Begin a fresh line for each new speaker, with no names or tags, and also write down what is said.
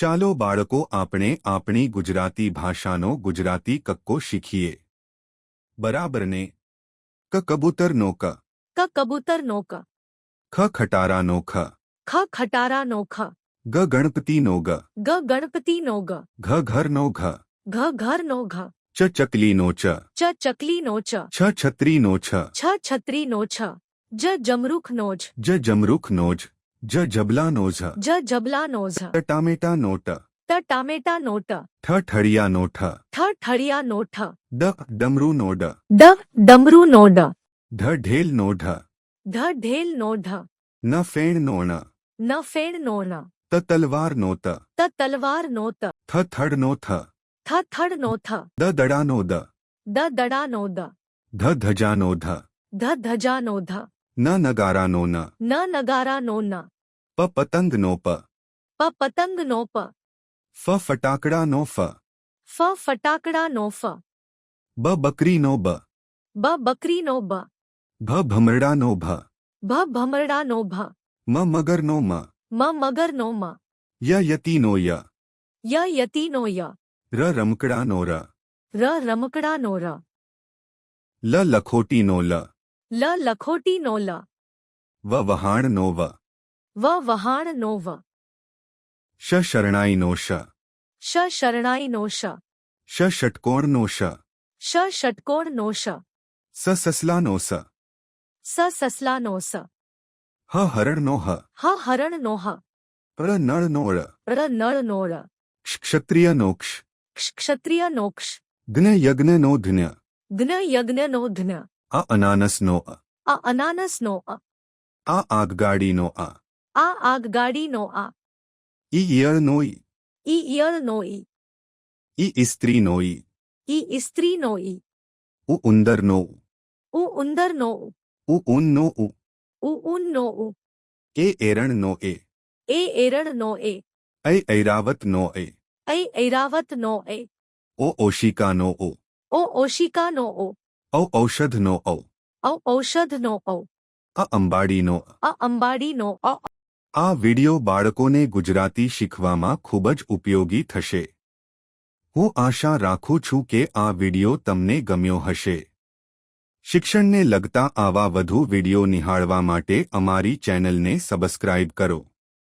ચાલો બાળકો આપણે આપણી ગુજરાતી ભાષાનો ગુજરાતી કક્કો શીખીએ બરાબર ને ક કબૂતરનો ક
ક કબૂતરનો ક
ખ ખટારાનો ખ
ખ ખટારાનો ખ
ગ ગણપતિનો ગ
ગ ગણપતિનો ગ
ઘ ઘરનો ઘ
ઘ ઘરનો ઘ
ચ ચકલીનો ચ
ચ ચકલીનો ચ
છ છત્રીનો છ
છ છત્રીનો છ જ જમરૂખનો જ
જ જમરૂખનો જ જ જબલાનો જ
જ જબલાનો જ ટ
ટામેટાનો ટ
ટ ટામેટાનો ટ
ઠ ઠળિયાનો ઠ
ઠ ઠળિયાનો ઠ
ડ ડમરૂનો ડ
ડ ડમરૂનો ડ
ઢ ઢેલનો ઢ
ઢ ઢેલનો ઢ
न नगारा नो न।
न नगारा नो न।
प पतंग नो प।
प पतंग नो प।
फ फटाकड़ा नो फ।
फ फटाकड़ा नो फ।
ब बकरी नो ब।
ब बकरी नो ब।
भ भमरड़ा नो भ।
भ भमरड़ा नो भ।
म मगर नो म।
म मगर नो म।
य यति नो य।
य यति नो य।
र रमकड़ा नो र।
र रमकड़ा नो र।
ल लखोटी नो ल। ल
लखोटी नो ल।
व वहाण नो व।
व वहाण नो व।
श शरणाई नो श।
श शरणाई नो श।
श षटकोण नो श।
श षटकोण नो श।
स ससला नो स।
स ससला नो स।
ह हरण नो ह।
ह हरण नो ह।
र नळ नो र
र नळ नो ळ।
क्षत्रिय नोक्ष
क्षत्रिय नोक्ष
घ्न यज्ञ नो ध्न।
घ्न यज्ञ नो ध्न। आ
अनानस नो आ
आ अनानस नो आ
आ आग गाड़ी नो आ
आ आग गाड़ी नो आ
ई ईयर नोई
ई ईयर नो ई
स्त्री नोई
ई स्त्री नोई
ओ उंदर नो
ओ उंदर नो
ओ उन नो ओ
ओ उन नो ओ
ए एरण नो ए
ए एरण नो ए
ऐ ऐरावत नो ए
ऐ ऐरावत नो ए
ओ ओशिका नो ओ
ओ ओशिका नो ओ
ઔ ઔષધનો ઔ
ઔ ઔષધનો ઔ
અ અંબાડીનો
અ. અંબાડીનો અ.
આ વિડિયો બાળકોને ગુજરાતી શીખવામાં ખૂબ જ ઉપયોગી થશે. હું આશા રાખું છું કે આ વિડિયો તમને ગમ્યો હશે. શિક્ષણને લગતા આવા વધુ વિડિયો નિહાળવા માટે અમારી ચેનલને સબસ્ક્રાઇબ કરો.